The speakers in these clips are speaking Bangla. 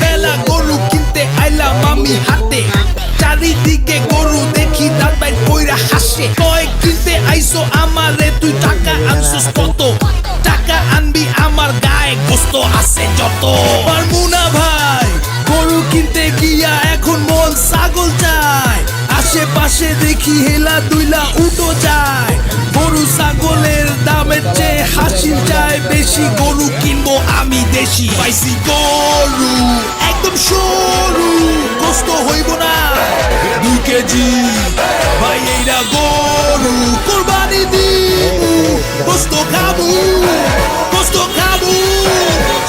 বেলা গরু কিনতে আইলাম আমি হাতে। চারিদিকে গরু দেখি দাঁড়াই কইরা হাসে। কয়, কিনতে আইসো আমারে, তুই টাকা আনছিস কত? টাকা আনবি আমার গায়ে গোস্ত আছে যত। পারব না ভাই, গরু কিনতে গিয়া এখন মন ছাগল চায়। আশেপাশে দেখি হেলা দুইলা উটো যায়। দেশি গরু কিনবো আমি দেশি পাইছি গরু, একদম সরু, কষ্ট হইব না। দুই কেজি, ভাই, এইরা গরু, কোরবানি দিব, কষ্ট খাব কষ্ট খাব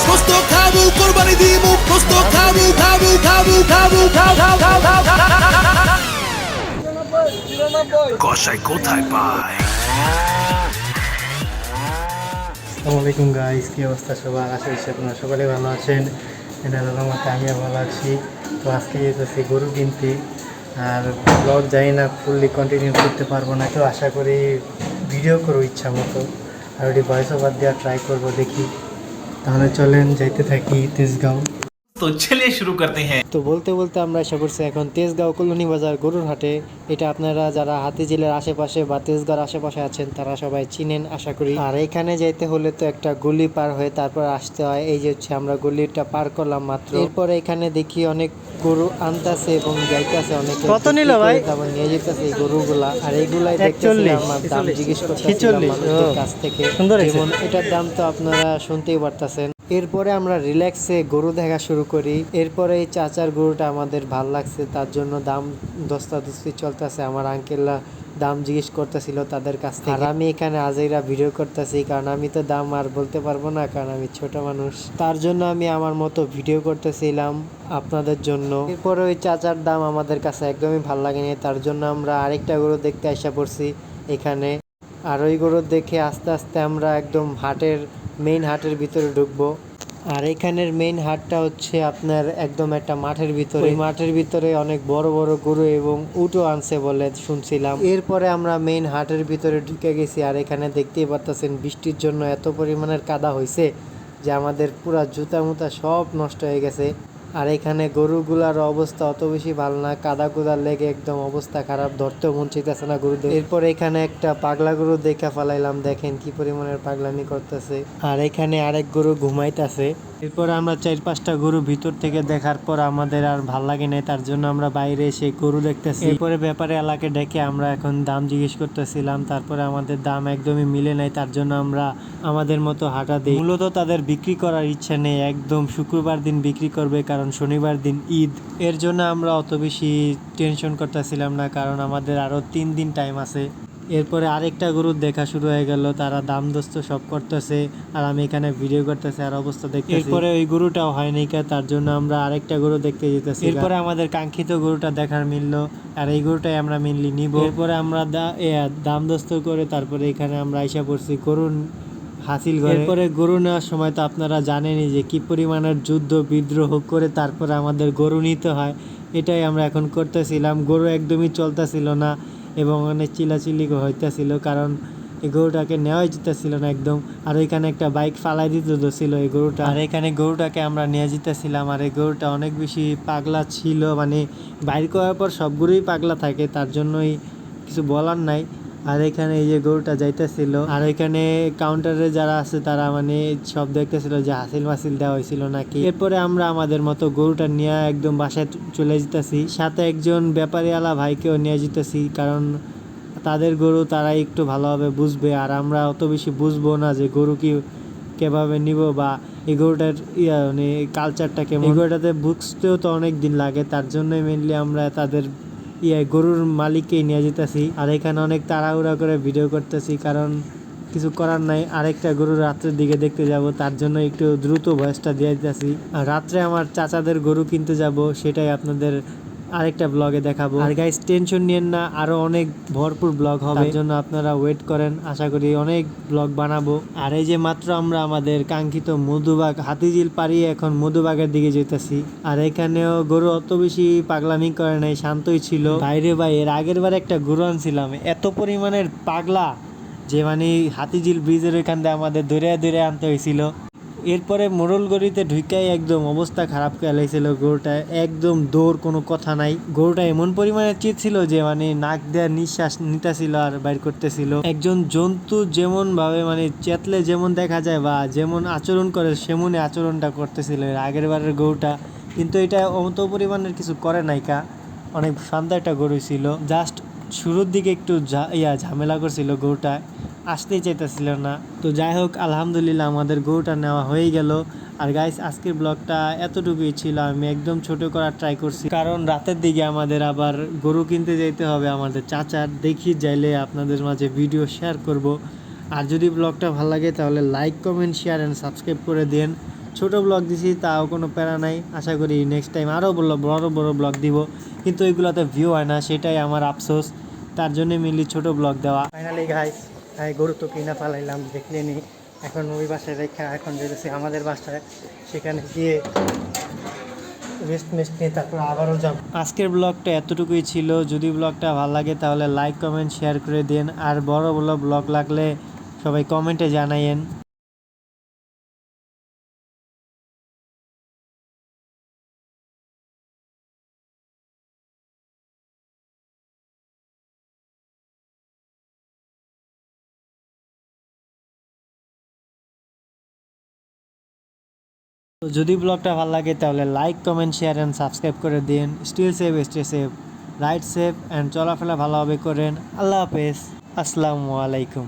কষ্ট খাব, কোরবানি দিব, কষ্ট খাব খাব খাব খাব খাও খাও কষাই কোথায় পায়? আসসালামু আলাইকুম গাইস কী অবস্থা সবার? আশা করছি আপনারা সকলে ভালো আছেন। এনার আমাকে আমিও ভালো আছি। তো আজকে যেতেছি গরু কিনতে আর ব্লগ যাই না ফুললি কন্টিনিউ করতে পারব না, তো আশা করি ভিডিও করব ইচ্ছা মতো। আর ওটি ভয়েস ওভার দেওয়া ট্রাই করব দেখি। তাহলে চলেন, যাইতে থাকি তেজগাঁও। তো চলে শুরু করতে হ্যাঁ। তো বলতে বলতে আমরা এসে করছি এখন তেজগাঁও কলোনি বাজার গরুর হাটে এটা আপনারা যারা হাতি জেলার আশেপাশে বা তেজগাঁওর আশেপাশে আছেন তারা সবাই চিনেন আশা করি। আর এখানে যাইতে হলে তো একটা গলি পার হয়ে তারপর আসতে হয় এই যে হচ্ছে আমরা গলিটা পার করলাম মাত্র। এরপর এখানে দেখি অনেক গরু আনতাছে এবং যাইতাছে অনেক। কত নিল ভাই? তারপর নিয়ে যেতেছে এই গরুগুলা। আর এইগুলাই দেখতেছি আমার দাম জিজ্ঞেস করতে কাছ থেকে। যেমন এটার দাম তো আপনারা শুনতেই পারতাছেন। এরপরে আমরা রিল্যাক্সে গরু দেখা শুরু করি। এরপরে এই চাচার গরুটা আমাদের ভালো লাগছে, তার জন্য দাম দস্তাদস্তি চলতেছে। আমার আঙ্কেলরা দাম জিজ্ঞেস করতেছিল তাদের কাছ থেকে। আর আমি এখানে আজেরা ভিডিও করতেছি, কারণ আমি তো দাম আর বলতে পারব না, কারণ আমি ছোট মানুষ। তার জন্য আমি আমার মতো ভিডিও করতেছিলাম আপনাদের জন্য। এরপরে ওই চাচার দাম আমাদের কাছে একদমই ভালো লাগেনি, তার জন্য আমরা আরেকটা গরু দেখতে আসা পড়ছি এখানে। আর ওই গরু দেখে আস্তে আস্তে আমরা একদম হাটের মেইন হাটের ভিতরে ঢুকবো। আর এখানের মেইন হাটটা হচ্ছে আপনার একদম একটা মাঠের ভিতরে। মাঠের ভিতরে অনেক বড় বড় গরু এবং উটো আনছে বলে শুনছিলাম। এরপরে আমরা মেইন হাটের ভিতরে ঢুকে গেছি আর এখানে দেখতেই পারতেছেন বৃষ্টির জন্য এত পরিমাণের কাদা হয়েছে যে আমাদের পুরা জুতা মুতা সব নষ্ট হয়ে গেছে। আর এখানে গরুগুলার অবস্থা অত বেশি ভালো না কাদা কুদার লেগে একদম অবস্থা খারাপ, ধরতেও মন না গরুদের। এরপর এখানে একটা পাগলা গরু দেখা ফেলাইলাম দেখেন কি পরিমাণের পাগলামি করতেছে। আর এখানে আরেক গরু ঘুমাইতেছে। এরপর আমরা চার পাঁচটা গরু ভিতর থেকে দেখার পর আমাদের আর ভালো লাগে নাই, তার জন্য আমরা বাইরে এসে গরু দেখতেছি। এরপরে ব্যাপারে এলাকে ডেকে আমরা এখন দাম জিজ্ঞেস করতেছিলাম, তারপরে আমাদের দাম একদমই মিলে নাই, তার জন্য আমরা আমাদের মতো হাঁটা দিই। মূলত তাদের বিক্রি করার ইচ্ছা নেই, একদম শুক্রবার দিন বিক্রি করবে, কারণ শনিবার দিন ঈদ। এর জন্য আমরা অত বেশি টেনশন করতেছিলাম না কারণ আমাদের আরও তিন দিন টাইম আছে। এরপরে আরেকটা গরুর দেখা শুরু হয়ে গেল তারা দাম দোস্ত সব করতেছে আর আমি এখানে ভিডিও করতেছি আর অবস্থা দেখতে এরপরে ওই গরুটাও হয়নি কা তার জন্য আমরা আরেকটা গরু দেখতে যেতেছি। এরপরে আমাদের কাঙ্ক্ষিত গরুটা দেখার মিললো আর এই গরুটাই আমরা মেনলি নিব। এরপরে আমরা দাম দোস্ত করে তারপরে এখানে আমরা আইসা পড়ছি গরুর হাসিল করে। এরপরে গরু নেওয়ার সময় তো আপনারা জানেনই যে কি পরিমাণের যুদ্ধ বিদ্রোহ করে তারপরে আমাদের গরু নিতে হয়। এটাই আমরা এখন করতেছিলাম। গরু একদমই চলতেছিল না এবং অনেক চিলাচিলি হইতেছিল কারণ এই গরুটাকে নেওয়াই যেতেছিল না একদম। আর ওইখানে একটা বাইক ফালাই দিতে ছিল এই গরুটা। আর এখানে গরুটাকে আমরা নিয়ে যেতেছিলাম। আর এই গরুটা অনেক বেশি পাগলা ছিল। মানে বাইর করার পর সব গরুই পাগলা থাকে। তার জন্যই কিছু বলার নাই। আর এখানে এই যে গরুটা যাইতেছিল, আর এখানে কাউন্টারে যারা আছে তারা মানে সব দেখতেছিল যে হাসিল মাসিল দেওয়া হয়েছিল নাকি। এরপরে আমরা আমাদের মতো গরুটা নিয়ে একদম বাসায় চলে যেতেছি। সাথে একজন ব্যাপারীওয়ালা ভাইকেও নিয়ে যেতেছি, কারণ তাদের গরু তারা একটু ভালোভাবে বুঝবে, আর আমরা অত বেশি বুঝব না যে গরু কি কীভাবে নিব বা এই গরুটার ইয়া মানে কালচারটা কেমন। গরুটাতে বুঝতেও তো অনেক দিন লাগে, তার জন্যই মেনলি আমরা তাদের ইয়ে গরুর মালিককে নিয়ে যেতেছি। আর এখানে অনেক তাড়াহুড়া করে ভিডিও করতেছি, কারণ কিছু করার নাই। আরেকটা গরু রাত্রের দিকে দেখতে যাব, তার জন্য একটু দ্রুত ভয়েসটা দিয়ে দিতেছি। আর রাত্রে আমার চাচাদের গরু কিনতে যাব, সেটাই আপনাদের আরেকটা ব্লগে দেখাবো। আর গাইস টেনশন নিয়েন না, আরও অনেক ভরপুর ব্লগ হবে। জন্য আপনারা ওয়েট করেন, আশা করি অনেক ব্লগ বানাবো। আর এই যে মাত্র আমরা আমাদের কাঙ্ক্ষিত মধুবাগ, হাতিঝিল পাড়িয়ে এখন মধুবাগের দিকে যেতেছি। আর এখানেও গরু অত বেশি পাগলামি করে নাই, শান্তই ছিল। বাইরে ভাই, এর আগের বার একটা গরু আনছিলাম, এত পরিমাণের পাগলা, যে মানে হাতিঝিল ব্রিজের ওইখান দিয়ে আমাদের দৌড়ে দৌড়ে আনতে হয়েছিল। এরপরে মোরলগড়িতে ঢুকাই একদম অবস্থা খারাপ করে লাইছিল গরুটা একদম দৌড় কোনো কথা নাই। গরুটা এমন পরিমাণে চিত ছিল যে মানে নাক দেওয়ার নিঃশ্বাস নিতেছিল আর বাইর করতেছিল। একজন জন্তু যেমন ভাবে মানে চেতলে যেমন দেখা যায় বা যেমন আচরণ করে সেমনই আচরণটা করতেছিল আগের বারের গরুটা। কিন্তু এটা অত পরিমাণের কিছু করে নাইকা অনেক শান্ত একটা গরু ছিল। জাস্ট শুরুর দিকে একটু ইয়া ঝামেলা করছিল গরুটা, আসতেই চাইতেছিল না। তো যাই হোক, আলহামদুলিল্লাহ আমাদের গরুটা নেওয়া হয়ে গেল। আর গাইস আজকের ব্লগটা এতটুকুই ছিল। আমি একদম ছোট করার ট্রাই করছি। কারণ রাতের দিকে আমাদের আবার গরু কিনতে যাইতে হবে আমাদের চাচার। দেখি যাইলে আপনাদের মাঝে ভিডিও শেয়ার করব। আর যদি ব্লগটা ভালো লাগে, তাহলে like comment share and subscribe করে দেন। ছোট ব্লগ দিছি, তাও কোনো প্যারা নাই। আশা করি নেক্সট টাইম আরও বড় বড় বড় ব্লগ দিব। কিন্তু ওইগুলোতে ভিউ হয় না সেটাই আমার আফসোস। তার জন্য মিলি ছোট ব্লগ দেওয়া। ফাইনালি গাইস গরু তো কিনা পালাইলাম দেখলে নি? এখন ওই বাসায় রেখা এখন যেতেছি আমাদের বাসায়। সেখানে গিয়ে রেস্ট মেস্ট নিয়ে তারপর আবারও যাব। আজকের ব্লগটা এতটুকুই ছিল। যদি ব্লগটা ভালো লাগে তাহলে লাইক কমেন্ট শেয়ার করে দেন। আর বড় বড় ব্লগ লাগলে সবাই কমেন্টে জানাইয়েন। তো যদি ব্লগটা ভালো লাগে, তাহলে like comment share and subscribe করে দিন। Still safe stay safe right safe and চলাফেরা ভালোভাবে করেন। আল্লাহ হাফেজ। আসসালামু আলাইকুম।